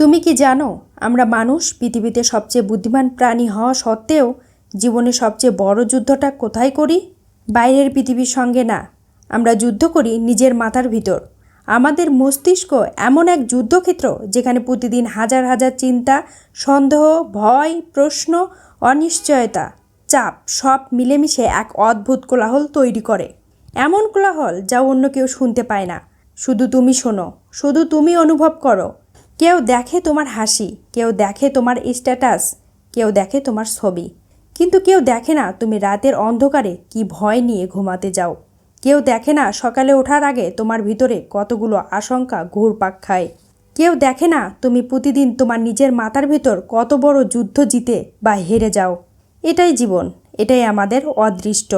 তুমি কি জানো, আমরা মানুষ পৃথিবীতে সবচেয়ে বুদ্ধিমান প্রাণী হওয়া সত্ত্বেও জীবনে সবচেয়ে বড় যুদ্ধটা কোথায় করি? বাইরের পৃথিবীর সঙ্গে না। আমরা যুদ্ধ করি নিজের মাথার ভিতর। আমাদের মস্তিষ্ক এমন এক যুদ্ধক্ষেত্র যেখানে প্রতিদিন হাজার হাজার চিন্তা, সন্দেহ, ভয়, প্রশ্ন, অনিশ্চয়তা, চাপ সব মিলেমিশে এক অদ্ভুত কোলাহল তৈরি করে। এমন কোলাহল যা অন্য কেউ শুনতে পায় না। শুধু তুমি শোনো, শুধু তুমি অনুভব করো। কেউ দেখে তোমার হাসি, কেউ দেখে তোমার স্ট্যাটাস কেউ দেখে তোমার ছবি। কিন্তু কেউ দেখে না তুমি রাতের অন্ধকারে কি ভয় নিয়ে ঘুমাতে যাও। কেউ দেখে না সকালে ওঠার আগে তোমার ভিতরে কতগুলো আশঙ্কা ঘুরপাক খায়। কেউ দেখে না তুমি প্রতিদিন তোমার নিজের মাথার ভিতর কত বড় যুদ্ধ জিতে বা হেরে যাও। এটাই জীবন, এটাই আমাদের অদৃষ্ট।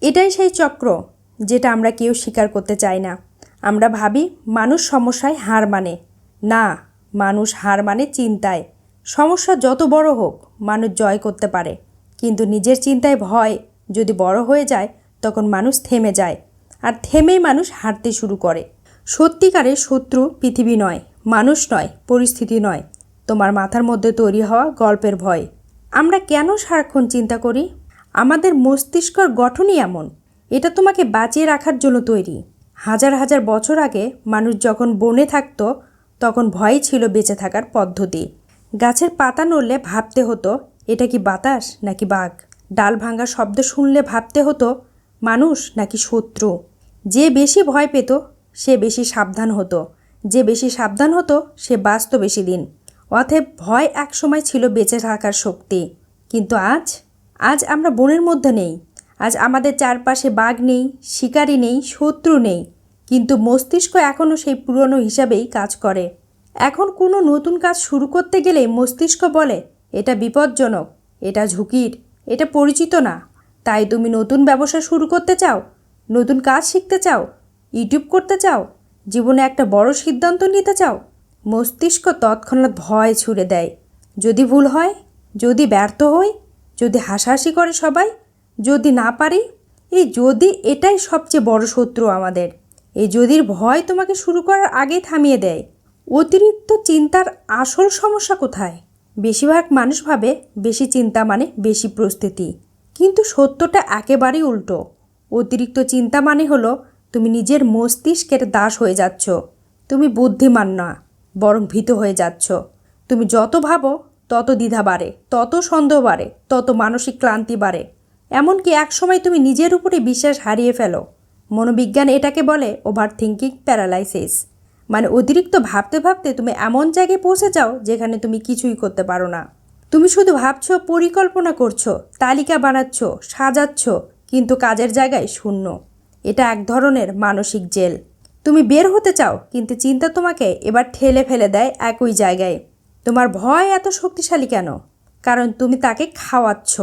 এটাই সেই চক্র যেটা আমরা কেউ স্বীকার করতে চাই না। আমরা ভাবি মানুষ সমস্যায় হার মানে। না মানুষ হার মানে চিন্তায়। সমস্যা যত বড় হোক, মানুষ জয় করতে পারে। কিন্তু নিজের চিন্তায় ভয় যদি বড় হয়ে যায়, তখন মানুষ থেমে যায়। আর থেমেই মানুষ হারতে শুরু করে। সত্যিকারে শত্রু পৃথিবী নয়, মানুষ নয়, পরিস্থিতি নয়। তোমার মাথার মধ্যে তৈরি হওয়া গল্পের ভয়। আমরা কেন সারাক্ষণ চিন্তা করি? আমাদের মস্তিষ্কর গঠনই এমন। এটা তোমাকে বাঁচিয়ে রাখার জন্য তৈরি। হাজার হাজার বছর আগে মানুষ যখন বনে থাকতো তখন ভয় ছিল বেঁচে থাকার পদ্ধতি। গাছের পাতা নড়লে ভাবতে হতো, এটা কি বাতাস নাকি বাঘ? ডাল ভাঙা শব্দ শুনলে ভাবতে হতো, মানুষ নাকি শত্রু? যে বেশি ভয় পেত, সে বেশি সাবধান হতো। যে বেশি সাবধান হতো, সে বাঁচত বেশি দিন। অতএব ভয় একসময় ছিল বেঁচে থাকার শক্তি। কিন্তু আজ? আজ আমরা বনের মধ্যে নেই। আজ আমাদের চারপাশে বাঘ নেই, শিকারি নেই, শত্রু নেই। কিন্তু মস্তিষ্ক এখনও সেই পুরনো হিসাবেই কাজ করে। এখন কোনো নতুন কাজ শুরু করতে গেলে মস্তিষ্ক বলে, এটা বিপজ্জনক, এটা ঝুঁকির, এটা পরিচিত না। তাই তুমি নতুন ব্যবসা শুরু করতে চাও, নতুন কাজ শিখতে চাও, ইউটিউব করতে চাও, জীবনে একটা বড় সিদ্ধান্ত নিতে চাও? মস্তিষ্ক তৎক্ষণাৎ ভয় ছুড়ে দেয়। যদি ভুল হয়, যদি ব্যর্থ হই, যদি হাসাহাসি করে সবাই, যদি না পারি, এই যদি এটাই সবচেয়ে বড় শত্রু আমাদের। এই যদির ভয় তোমাকে শুরু করার আগেই থামিয়ে দেয়। অতিরিক্ত চিন্তার আসল সমস্যা কোথায়? বেশিরভাগ মানুষ ভাবে বেশি চিন্তা মানে বেশি প্রস্তুতি। কিন্তু সত্যটা একেবারেই উল্টো। অতিরিক্ত চিন্তা মানে হলো তুমি নিজের মস্তিষ্কের দাস হয়ে যাচ্ছ। তুমি বুদ্ধিমান না, বরং ভীত হয়ে যাচ্ছ। তুমি যত ভাবো, তত দ্বিধা বাড়ে, তত সন্দেহ বাড়ে, তত মানসিক ক্লান্তি বাড়ে। এমনকি একসময় তুমি নিজের উপরে বিশ্বাস হারিয়ে ফেলো। মনোবিজ্ঞান এটাকে বলে ওভার থিঙ্কিং প্যারালাইসিস মানে অতিরিক্ত ভাবতে ভাবতে তুমি এমন জায়গায় পৌঁছে যাও যেখানে তুমি কিছুই করতে পারো না। তুমি শুধু ভাবছ, পরিকল্পনা করছ, তালিকা বানাচ্ছ, সাজাচ্ছ, কিন্তু কাজের জায়গায় শূন্য। এটা এক ধরনের মানসিক জেল। তুমি বের হতে চাও, কিন্তু চিন্তা তোমাকে এবার ঠেলে ফেলে দেয় একই জায়গায়। তোমার ভয় এত শক্তিশালী কেন? কারণ তুমি তাকে খাওয়াচ্ছ।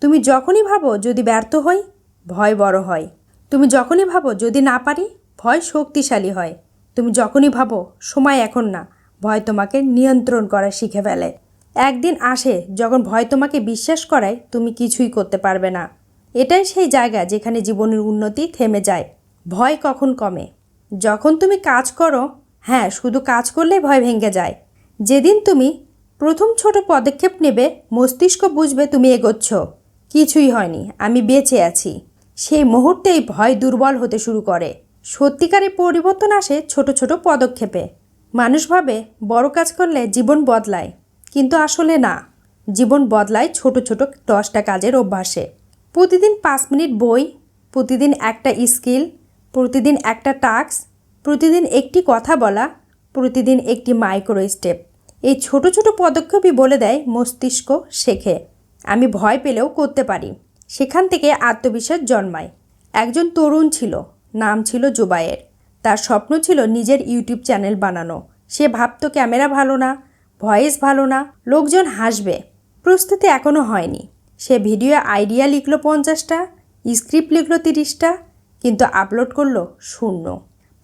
তুমি যখনই ভাবো, যদি ব্যর্থ হই, ভয় বড় হয়। তুমি যখনই ভাবো যদি না পারি, ভয় শক্তিশালী হয়। তুমি যখনই ভাবো, সময় এখন না, ভয় তোমাকে নিয়ন্ত্রণ করা শিখে ফেলে। একদিন আসে, যখন ভয় তোমাকে বিশ্বাস করায়, তুমি কিছুই করতে পারবে না। এটাই সেই জায়গা যেখানে জীবনের উন্নতি থেমে যায়। ভয় কখন কমে? যখন তুমি কাজ করো হ্যাঁ শুধু কাজ করলেই ভয় ভেঙে যায়। যেদিন তুমি প্রথম ছোট পদক্ষেপ নেবে, মস্তিষ্ক বুঝবে তুমি এগোচ্ছ। কিছুই হয়নি, আমি বেঁচে আছি। সেই মুহূর্তেই ভয় দুর্বল হতে শুরু করে। সত্যিকারের পরিবর্তন আসে ছোট ছোট পদক্ষেপে। মানুষ ভাবে, বড় কাজ করলে জীবন বদলায়, কিন্তু আসলে না। জীবন বদলায় ছোট ছোট দশটা কাজের অভ্যাসে। প্রতিদিন পাঁচ মিনিট বই, প্রতিদিন একটা স্কিল, প্রতিদিন একটা টাস্ক, প্রতিদিন একটি কথা বলা, প্রতিদিন একটি মাইক্রো স্টেপ। এই ছোট ছোট পদক্ষেপই বলে দেয় মস্তিষ্ক শেখে। আমি ভয় পেলেও করতে পারি। সেখান থেকে আত্মবিশ্বাস জন্মায়। একজন তরুণ ছিল, নাম ছিল জুবায়ের। তার স্বপ্ন ছিল নিজের ইউটিউব চ্যানেল বানানো। সে ভাবতো ক্যামেরা ভালো না, ভয়েস ভালো না, লোকজন হাসবে। প্রস্তুতি এখনও হয়নি। সে ভিডিও আইডিয়া লিখলো পঞ্চাশটা, স্ক্রিপ্ট লিখলো তিরিশটা, কিন্তু আপলোড করল শূন্য।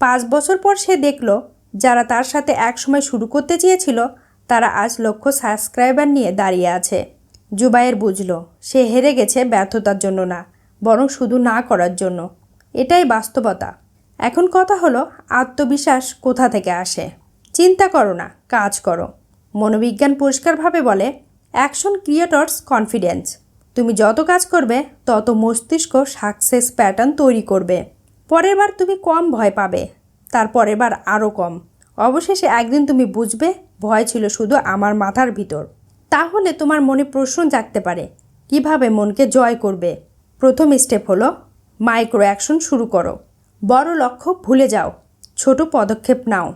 পাঁচ বছর পর সে দেখল, যারা তার সাথে একসময় শুরু করতে চেয়েছিল, তারা আজ লক্ষ সাবস্ক্রাইবার নিয়ে দাঁড়িয়ে আছে। জুবাইয়ের বুঝলো, সে হেরে গেছে ব্যর্থতার জন্য না, বরং শুধু না করার জন্য। এটাই বাস্তবতা। এখন কথা হলো, আত্মবিশ্বাস কোথা থেকে আসে? চিন্তা করো না, কাজ করো। মনোবিজ্ঞান পরিষ্কারভাবে বলে, অ্যাকশন ক্রিয়েটর্স কনফিডেন্স। তুমি যত কাজ করবে, তত মস্তিষ্ক সাকসেস প্যাটার্ন তৈরি করবে। পরের বার তুমি কম ভয় পাবে, তার পরের বার আরও কম। অবশেষে একদিন তুমি বুঝবে, ভয় ছিল শুধু আমার মাথার ভিতর। তাহলে তোমার মনে প্রশ্ন জাগতে পারে, কীভাবে মনকে জয় করবে? প্রথম স্টেপ হলো মাইক্রো অ্যাকশন শুরু করো। বড় লক্ষ্য ভুলে যাও, ছোট পদক্ষেপ নাও।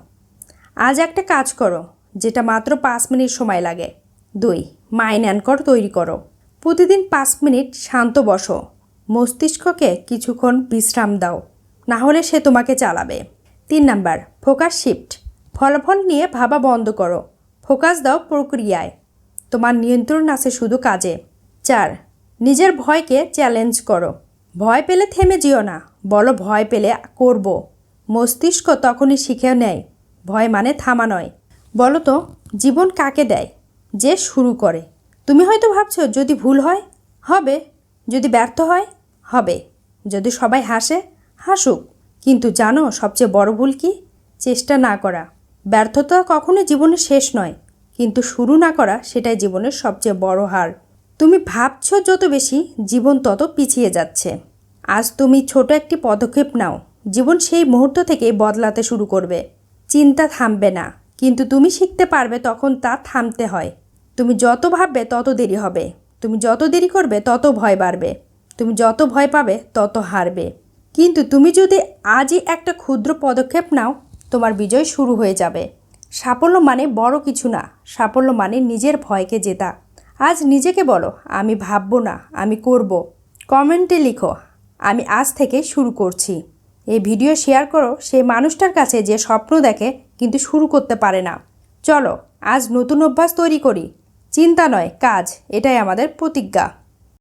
আজ একটা কাজ করো, যেটা মাত্র পাঁচ মিনিট সময় লাগে। দুই মাইন্ড অ্যানকর তৈরি করো। প্রতিদিন পাঁচ মিনিট শান্ত বসো। মস্তিষ্ককে কিছুক্ষণ বিশ্রাম দাও, না হলে সে তোমাকে চালাবে। তিন নাম্বার ফোকাস শিফট ফলাফল নিয়ে ভাবা বন্ধ করো। ফোকাস দাও প্রক্রিয়ায়। তোমার নিয়ন্ত্রণ আছে শুধু কাজে। চার, নিজের ভয়কে চ্যালেঞ্জ করো। ভয় পেলে থেমে যেও না। বলো, ভয় পেলে করব। মস্তিষ্ক তখনই শিখে নেয়। ভয় মানে থামা নয়। বলো তো, জীবন কাকে দেয়? যে শুরু করে। তুমি হয়তো ভাবছ, যদি ভুল হয়, হবে। যদি ব্যর্থ হয়, হবে। যদি সবাই হাসে, হাসুক। কিন্তু জানো, সবচেয়ে বড় ভুল কি? চেষ্টা না করা। ব্যর্থতা কখনো জীবনের শেষ নয়। কিন্তু শুরু না করা সেটাই জীবনের সবচেয়ে বড় হার। তুমি ভাবছ যত বেশি, জীবন তত পিছিয়ে যাচ্ছে। আজ তুমি ছোট একটি পদক্ষেপ নাও। জীবন সেই মুহূর্ত থেকে বদলাতে শুরু করবে। চিন্তা থামবে না। কিন্তু তুমি শিখতে পারবে তখন তা থামতে হয়। তুমি যত ভাববে তত দেরি হবে। তুমি যত দেরি করবে তত ভয় বাড়বে। তুমি যত ভয় পাবে তত হারবে। কিন্তু তুমি যদি আজই একটা ক্ষুদ্র পদক্ষেপ নাও, তোমার বিজয় শুরু হয়ে যাবে। সাফল্য মানে বড় কিছু না, সাফল্য মানে নিজের ভয়কে জেতা। আজ নিজেকে বলো, আমি ভাববো না, আমি করব। কমেন্টে লিখো, আমি আজ থেকে শুরু করছি। এই ভিডিও শেয়ার করো, সেই মানুষটার কাছে যে স্বপ্ন দেখে কিন্তু শুরু করতে পারে না। চলো, আজ নতুন অভ্যাস তৈরি করি। চিন্তা নয়, কাজ, এটাই আমাদের প্রতিজ্ঞা।